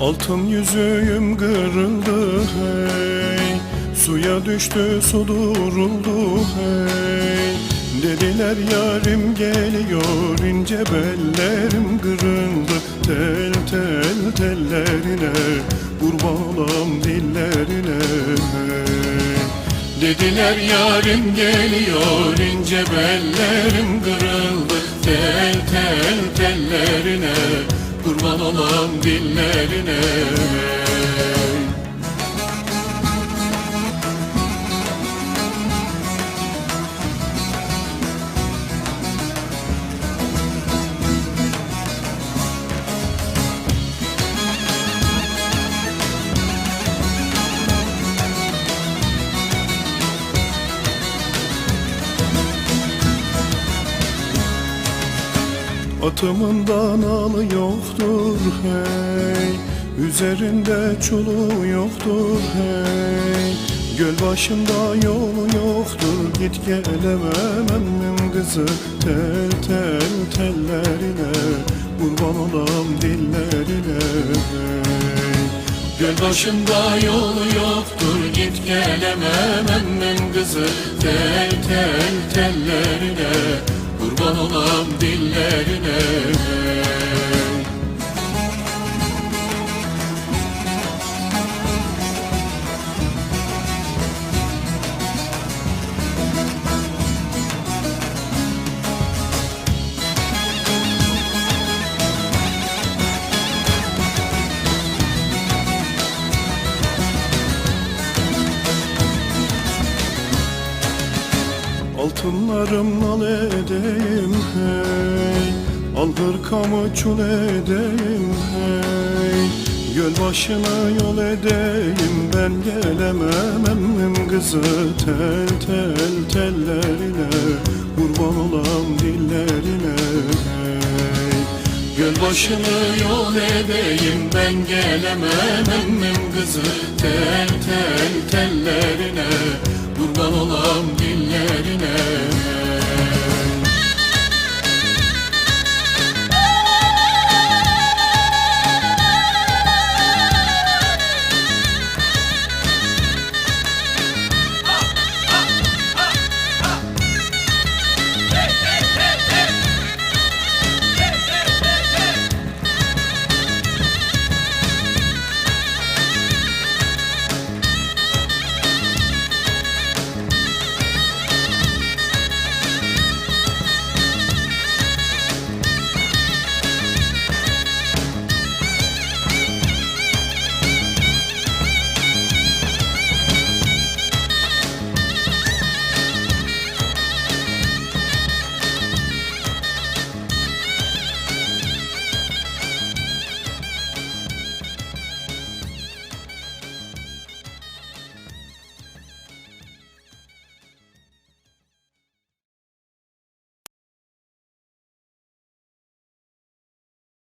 Altın yüzüğüm kırıldı hey. Suya düştü su duruldu hey. Dediler yarim geliyor. İnce bellerim kırıldı. Tel tel tellerine kurban olam dillerine hey. Dediler yarim geliyor. İnce bellerim kırıldı. Tel tel tellerine kurban olam dillerine Atımın nalı yoktur hey. Üzerinde çulu yoktur hey. Göl başında yolu yoktur Git gelemem emmim kızı. Tel tel tellerine Kurban olam dillerine hey. Göl başında yolu yoktur Git gelemem emmim kızı. Tel tel tellerine Kurban olam dillerine Altınlarım nal edeyim hey. Al hırkamı çul edeyim hey. Göl başına yol edeyim ben gelemem emmim kızı. Tel tel tellerine kurban olam dillerine hey. Göl başını yol edeyim ben gelemem emmim kızı. Tel tel tellerine kurban olam dillerine